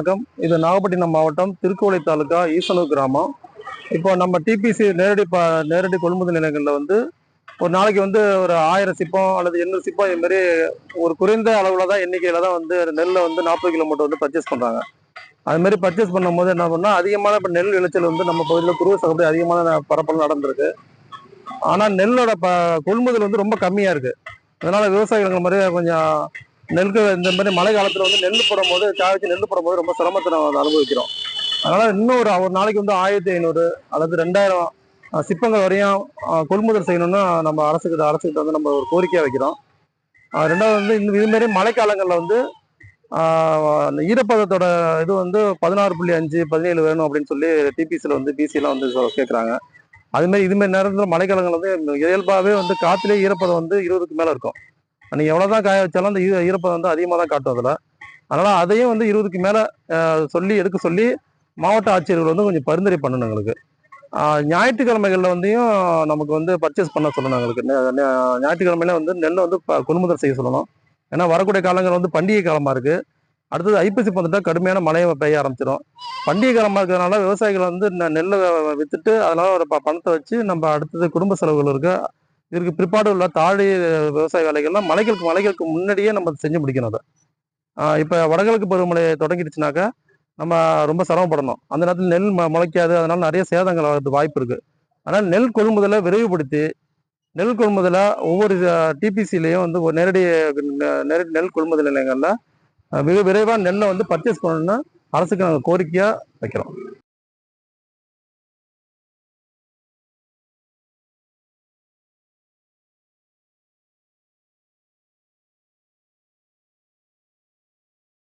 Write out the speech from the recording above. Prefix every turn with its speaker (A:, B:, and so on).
A: வணக்கம். இது நாகப்பட்டினம் மாவட்டம் திருக்கோளை தாலுகா ஈசனூர் கிராமம். இப்போ நம்ம டிபிசி நேரடி ப நேரடி கொள்முதல் நிலையங்களில் வந்து ஒரு நாளைக்கு வந்து ஒரு ஆயிரம் சிப்பம் அல்லது எண்ணூறு சிப்பம் இது மாதிரி ஒரு குறைந்த அளவில் தான் எண்ணிக்கையில் தான் வந்து நெல்லை வந்து நாற்பது கிலோ மூட்டை வந்து பர்ச்சேஸ் பண்ணுறாங்க அதுமாரி பர்ச்சேஸ் பண்ணும்போது என்ன பண்ணால் அதிகமான இப்போ நெல் விளைச்சல் வந்து நம்ம பகுதியில் குருவ சாகுபடி அதிகமான பரப்பளவு நடந்திருக்கு. ஆனால் நெல்லோட ப கொள்முதல் வந்து ரொம்ப கம்மியாக இருக்குது அதனால் விவசாயிகள் மாதிரி கொஞ்சம் நெல்கு இந்த மாதிரி மழை காலத்தில் வந்து நெல் போடும்போது போது வச்சு நெல் போடும்போது ரொம்ப சிரமத்தை நம்ம அனுபவிக்கிறோம். அதனால இன்னும் ஒரு ஒரு நாளைக்கு வந்து ஆயிரத்தி ஐநூறு அல்லது ரெண்டாயிரம் சிற்பங்கள் சிப்பங்கள் வரையும் கொள்முதல் செய்யணும்னு நம்ம அரசுக்கு அரசுக்கிட்ட வந்து நம்ம ஒரு கோரிக்கையாக வைக்கிறோம். ரெண்டாவது வந்து இந்த இதுமாரி மழைக்காலங்களில் வந்து அந்த ஈரப்பதத்தோட இது வந்து பதினாறு புள்ளி அஞ்சு பதினேழு வேணும் அப்படின்னு சொல்லி டிபிசியில் வந்து பிசிலாம் வந்து கேட்குறாங்க அதுமாரி இதுமாரி நேரத்தில் மழைக்காலங்கள் வந்து இயல்பாகவே வந்து காற்றுலேயே ஈரப்பதம் வந்து இருபதுக்கு மேலே இருக்கும். நீங்கள் எவ்வளோ தான் காய வச்சாலும் அந்த ஈரப்பதம் வந்து அதிகமாக தான் காட்டும் அதில். அதனால் அதையும் வந்து இருபதுக்கு மேலே சொல்லி எடுக்க சொல்லி மாவட்ட ஆட்சியர்கள் வந்து கொஞ்சம் பரிந்துரை பண்ணணும் எங்களுக்கு. ஞாயிற்றுக்கிழமைகளில் வந்துயும் நமக்கு வந்து பர்ச்சேஸ் பண்ண சொல்லணும் எங்களுக்கு. ஞாயிற்றுக்கிழமையில வந்து நெல்லை வந்து கொள்முதல் செய்ய சொல்லணும். ஏன்னா வரக்கூடிய காலங்கள் வந்து பண்டிகை காலமாக இருக்குது அடுத்தது ஐப்பசி பந்துட்டால் கடுமையான மழையை பெய்ய ஆரம்பிச்சிடும். பண்டிகை காலமாக இருக்கிறதுனால விவசாயிகள் வந்து நெல்லை விற்றுட்டு வித்துட்டு அதனால ஒரு ப- பணத்தை வச்சு நம்ம அடுத்தது குடும்ப செலவுகள் இருக்குது இதுக்கு பிற்பாடு உள்ள தாழி விவசாய வேலைகள்லாம் மலைகளுக்கு மலைகளுக்கு முன்னாடியே நம்ம செஞ்சு முடிக்கணும் அதை. இப்போ வடகிழக்கு பருவமழை தொடங்கிடுச்சுனாக்கா நம்ம ரொம்ப சிரமப்படணும். அந்த நேரத்தில் நெல் ம- முளைக்காது அதனால் நிறைய சேதங்கள் ஆகிறது வாய்ப்பு இருக்குது அதனால் நெல் கொள்முதலை விரைவுபடுத்தி நெல் கொள்முதலை ஒவ்வொரு டிபிசிலையும் வந்து ஒரு நேரடி நேரடி நெல் கொள்முதல் நிலையங்களில் மிக விரைவாக நெல்லை வந்து பர்ச்சேஸ் பண்ணணும்னு அரசுக்கு நாங்கள் கோரிக்கையாக வைக்கிறோம்.